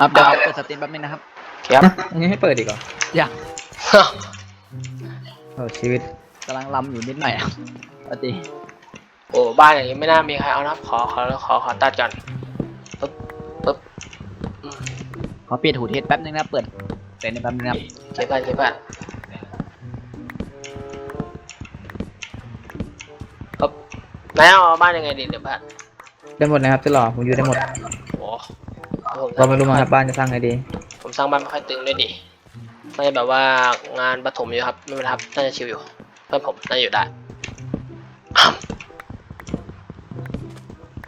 อัพเดี๋ยวเปิดสตรีมแป๊บนึงนะครับ ครับนะอันนี้ให้เปิดอีกเหรออยากโอ้ชีวิตกำลังลำอยู่นิดหน่อยครับปกติโอ้บ้านอย่างนี้ไม่น่ามีใครเอานะขอขอขอขอตัดก่อนปึ๊บปึ๊บอืมขอเปลี่ยนหูเทสแป๊บนึงนะเปิดเปิดในแป๊บนึงนะครับเก็บไปเก็บไปปึ๊บนายเอาบ้านยังไงดีเดี๋ยวบ้านได้หมดนะครับจะหล่อผมอยู่ได้หมดโอ้ผม เราไม่รู้มาครับบ้านจะสร้างไงดี ผมสร้างบ้านไม่ค่อยตึงด้วยดิไม่แบบว่างานประถมอยู่ครับไม่เป็นไรครับน่าจะชิวอยู่เพื่อนผมน่าจะอยู่ได้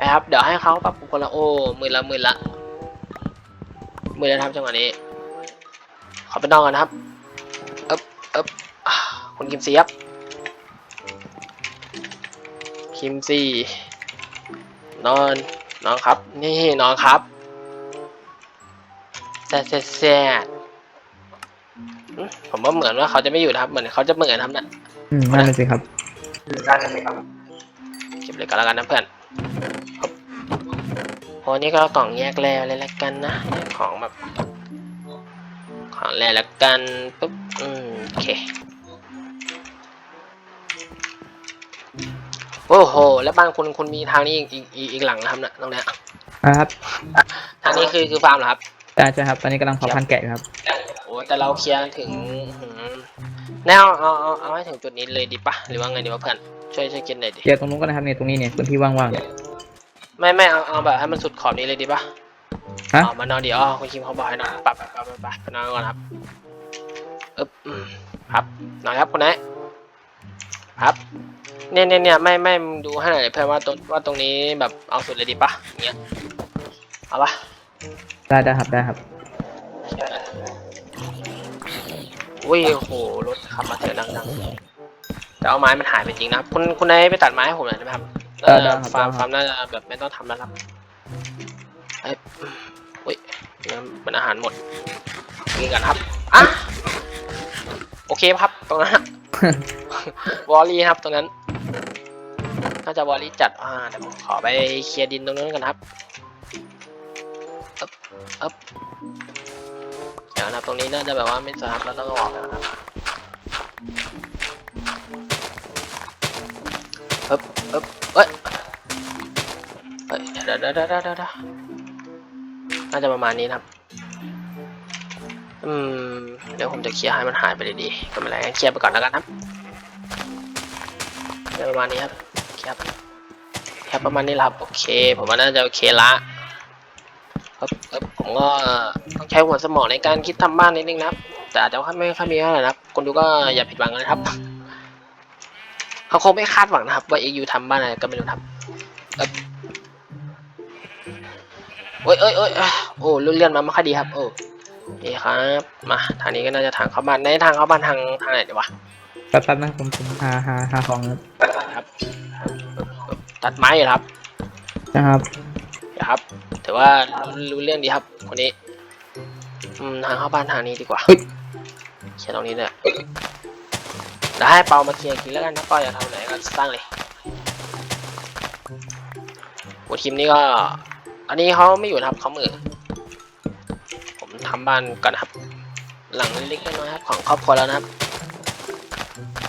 นะครับเดี๋ยวให้เขาปรับปรุงคนละโอ้หมื่นละหมื่นละหมื่นละครับจังหวะนี้ ขอไปนอนกันนะครับเอ๊บเอ๊บอ่าคุณคิมซีครับคิมซีนอนนอนครับ นี่นอนครับ แซ่แซ่แซ่อืมผมว่าเหมือนว่าเขาจะไม่อยู่นะครับ เหมือนเขาจะเหมือนทำนะอืมนั่นน่ะสิครับเก็บเลยก็แล้วกันนะเพื่อนครับโอ้นี่ก็เอากล่องแยกแล้วเลยละกันนะแยกของแบบของแรกละกันปุ๊บอืมโอเคโอ้โห แล้วบ้านคุณคุณมีทางนี้อีกอีกอีกอีกหลังนะครับนะตรงเนี้ยนะครับ ทางนี้คือคือฟาร์มเหรอครับ ใช่ใช่ครับ ตอนนี้กำลังเผาพันธุ์แกะอยู่ครับ โอ้แต่เราเคลียร์ถึงหืมแนวเอาเอาเอาให้ถึงจุดนี้เลยดีปะหรือว่าไงดีวะเพื่อนช่วยช่วยคิดหน่อยดิเกียร์ตรงนู้นก็นะครับเนี่ยตรงนี้เนี่ยพื้นที่ว่างๆเนี่ย ไม่ไม่เอาเอาแบบให้มันสุดขอบนี้เลยดีปะฮะอ๋อมานอนเดี๋ยวอ๋อคุณคิมเขาบอกให้นอนปรับปรับปรับปรับปรับไปนอนก่อนครับอึ๊บอืมครับนอนครับคุณนายครับ เนี่ยเนี่ยเนี่ยไม่ไม่มึงดูให้หน่อยเพื่อนว่าตรงว่าตรงนี้แบบเอาสุดเลยดีปะอย่างเงี้ยเอาปะ ได้ได้ครับได้ครับ อุ้ยโอ้โหรถขับมาเสียงดังๆแต่เอาไม้มันหายไปจริงนะครับคุณคุณนายไปตัดไม้ให้ผมหน่อยได้ไหมครับเออได้ครับฟาร์มได้ครับ ฟาร์มน่าจะแบบไม่ต้องทำแล้วครับไอ้อุ้ยเนี่ยมันอาหารหมดกินกันครับอะโอเคครับตรงนั้นอะวอลลี่ครับตรงนั้นน่าจะวอลลี่จัดอ่าเดี๋ยวผมขอไปเคลียร์ดินตรงนั้นกันครับ อึ๊บอึ๊บเดี๋ยวนะตรงนี้น่าจะแบบว่าไม่สะอาดเราต้องออกแล้วนะครับอึ๊บอึ๊บเอ้ยเฮ้ยเดี๋ยวเดี๋ยวเดี๋ยวเดี๋ยวเดี๋ยวเดี๋ยวน่าจะประมาณนี้นะครับ อืม เดี๋ยวผมจะเคลียร์ให้มันหายไปเลยดีๆก็ไม่เป็นไรงั้นเคลียร์ไปก่อนแล้วกันครับเดี๋ยวประมาณนี้ครับเคลียร์แค่ประมาณนี้ครับ โอเค ผมว่าน่าจะโอเคละ ก็ต้องใช้หัวสมองในการคิดทำบ้านนิดนึงนะครับ แต่อาจจะไม่ค่อยมีเท่าไหร่นะครับ คนดูก็อย่าผิดหวังนะครับ เขาคงไม่คาดหวังนะครับ ว่าเอยูทำบ้านอะไรก็ไม่รู้ครับเอ่อโอ้ยเอ้ยเอ้ยเอ้ยโอ้เลื่อนๆมาไม่ค่อยดีครับ โอ้นี่ครับ มาทางนี้ก็น่าจะทางเข้าบ้านในทางเข้าบ้านทางทางไหนดีวะแป๊บๆนะผมผมหาหาหาของครับครับตัดไม้อยู่ครับนะครับนะครับ ถือว่ารู้รู้เรื่องดีครับคนนี้อืมทางเข้าบ้านทางนี้ดีกว่าเฮ้ยเคลียร์ตรงนี้เลยแล้วให้เปามาเคลียร์กินแล้วกันนะเปาอยากทำไหนก็สร้างเลยโอ้ทีมนี้ก็ อันนี้เขาไม่อยู่นะครับเขามือ ผมทำบ้านก่อนนะครับ หลังเล็กๆน้อยๆครับของครอบครัวแล้วนะครับ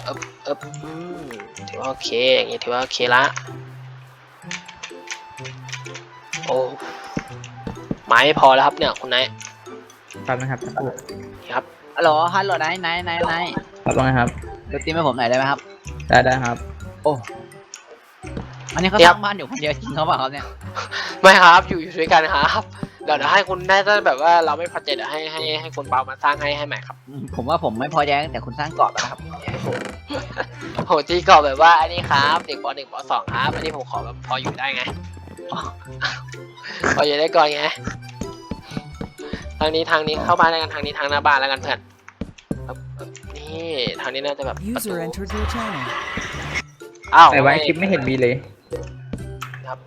เอ๊บเอ๊บอืมถือว่าโอเค อย่างนี้ถือว่าโอเคละโอ้ ไม้ไม่พอแล้วครับเนี่ยคุณนายแป๊บนะครับสักครู่นี่ครับฮัลโหลฮัลโหลนายนายนายนายครับว่าไงครับสตรีมให้ผมหน่อยได้ไหมครับ ได้ได้ครับ โอ้อันนี้เขาคสรับร้างบ้านอยู่คนเดียวจริงเขาเปล่าครับเนี่ย ไม่ครับอยู่อยู่ด้วยกันครับเดี๋ยวเดี๋ยวให้คุณได้ถ้าแบบว่าเราไม่พอใจเดี๋ยวให้ให้ให้คุณเปามาสร้างให้ให้ใหม่ครับอืมผมว่าผมไม่พอใจตั้งแต่คุณสร้างเกาะแล้วนะครับโหที่ก่อนแบบว่าอันนี้ครับ เด็กปหนึ่งปสองครับ อันนี้ผมขอแบบพออยู่ได้ไง พออยู่ได้ก่อนไงทางนี้ทางนี้เข้าบ้านแล้วกันทางนี้ทางหน้าบ้านแล้วกันเพื่อนครับนี่ทางนี้น่าจะแบบประตู User entered your channel. อ้าวแต่ว่าไอคลิปไม่เห็นมีเลยครับ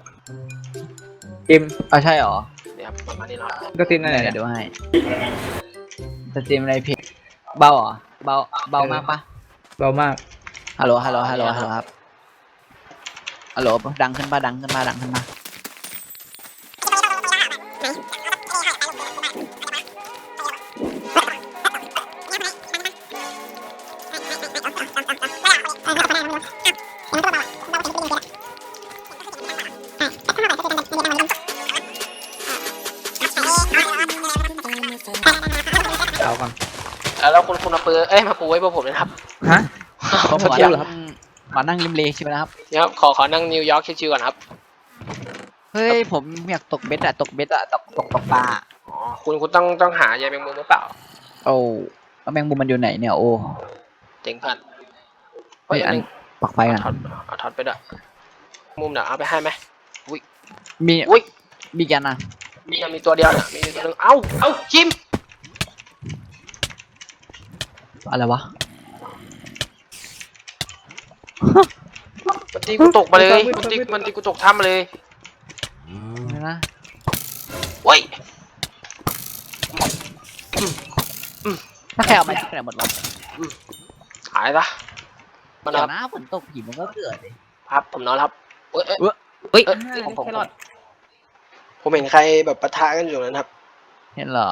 จิมเอาใช่เหรอเนี่ยครับประมาณนี้เนาะก็ติมนั่นแหเดี๋ละยวดูให้สตรีมอะไรเพลงเบาเหรอเบาเบามากปะเบามากฮัลโหลฮัลโหลฮัลโหลฮัลโหลครับฮัลโหลดังขึ้นปะดังขึ้นปะดังขึ้นปะ ก่อนเอ่อแล้วคุณคุณมาเปือเอ้ยมาปูไว้บนผมเลยนะครับฮะขอผมเที่ยวมานั่งมานั่งริมเลใช่ไหมนะครับ เดี๋ยวขอขอนั่งนิวยอร์กชิวๆก่อนครับเฮ้ยผมอยากตกเบ็ดอะตกเบ็ดอะตกตกตกปลาอ๋อคุณคุณต้องต้องหายายแมงมุมหรือเปล่าโอ้แล้วแมงมุมมันอยู่ไหนเนี่ยโอ้เจ๋งพันเฮ้ยอันปักไปเอากันถอดเอาถอดไปด้วยมุมเดี๋ยวเอาไปให้ไหมมีอุ้ยมีกันนะมีมีตัวเดียวเนี่ยมีตัวหนึงเอ้าเอ้าจิม อะไรวะมันตีกูตกมาเลยมันตีมันตีกูตกถ้ำมาเลยอะไรนะเว้ยถ้าใครเอาไปที่ไหนหมดหรอหายซะมาเดี๋แล้ยววนะฝนตกผีมันก็เกิดดิครับผมนอนแล้วครับเอ้ยเอ้ยเฮ้ยเอ้ยผมผมผมผมเห็นใครแบบปะทะกันอยู่นะครับ เห็นเหรอ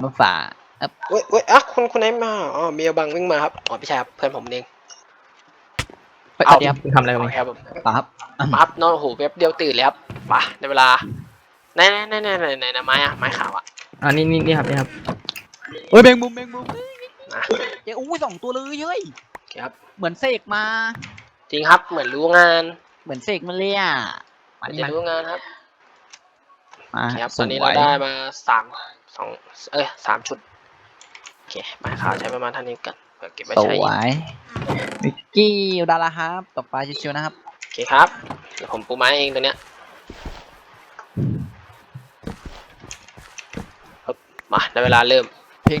มาฝ่า เอ๊ะเว้ยเว้ยอะคุณคุณไหนมาอ๋อเมียบังวิ่งมาครับอ๋อพี่ชายครับเพื่อนผมเอง เฮ้ยเอาเดี๋ยวคุณทำอะไรกันโอเนี่ยเคครับผมป่าครับมาครับนอนโอ้โหแป๊บเดียวตื่นเลยครับไปในเวลาไหนไหนไหนไหนไหนไหนไม้อะไม้ขาวอะอ่านี่นี่นี่ครับนี่ครับเฮ้ยแมงมุมแมงมุมนะเจ้อุ้ยสองตัวเลยเฮ้ยโอเคครับเหมือนเสกมา จริงครับเหมือนรู้งานเหมือนเสกมาเลยอะมามันนี่จะมารู้งานครับมาโอเคครับสตอนนี้วเรายได้มาสามสองเอ้ยสามชุดโอ เคไม้ขาวใช้ประมาณเท่านี้กันเพื่อเก็บไว้สใช้อีวกยมิกกี้ดาราครับตกปลาชิวๆนะครับ โอเคครับเดี๋ยวผมปูไม้เองตัวเนี้ยปึ๊บมาในเวลาเริ่ม เพลง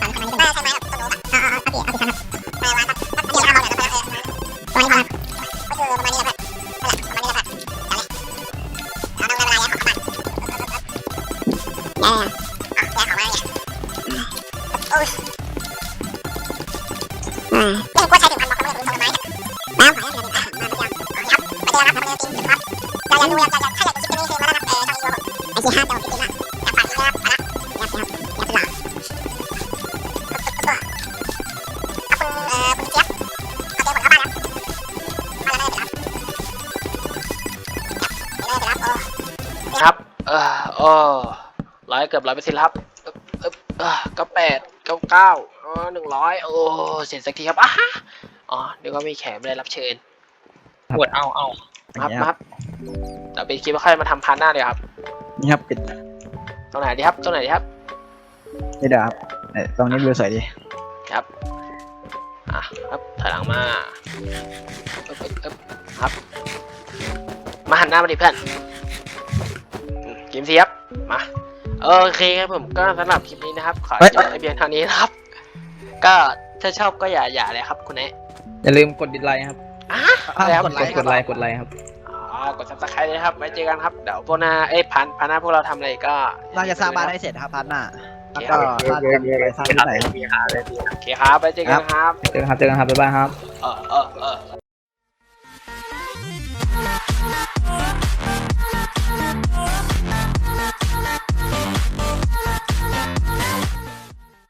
ออโอ้ร้อยเกือบร้อยเปอร์เซ็นต์ครับเอบเอบเออเก้าแปดเก้าเก้าอ๋อหนึ่งร้อยโอ้เสร็จสักทีครับอะฮะอ๋อเดี๋ยวก็มีแขกไม่ได้รับเชิญครับกดเอาเอาครับอย่างเงี้ยครับ เดี๋ยวไปคิดว่าค่อยมาทำพาร์ทหน้าเลยครับนี่ครับปิดตรงไหนดีครับตรงไหนดีครับนี่เดี๋ยวครับเนี่ยตรงนี้วิวสวยดีครับอะครับถอยหลังมาเอ๊บเอ๊บเอ๊บครับ มาหันหน้ามาดิเพื่อนอืมกิมซีครับมาโอเคครับผมก็สำหรับคลิปนี้นะครับ ขอจบไอเพียงเท่านี้นะครับ ก็ถ้าชอบก็อย่าอย่าเลยครับคุณแนะอย่าลืมกดดิสไลค์ครับอะอะแล้วกดไลกดค์กดไลค์กดไลค์ครับอ๋อ กดซับสไครต์เลยนะครับ ไว้เจอกันครับ เดี๋ยวพวกหน้าเอ้ยพันพันหน้าพวกเราทำอะไรก็น่าจะสร้างบ้านให้เสร็จนะครับพัดหน้าแล้วก็บ้านจะมีอะไรสร้างที่ไหนครับโอเคครับ ไว้เจอกันครับ เจอกันครับ เจอกันครับบ๊ายบายครับ เออเออเออ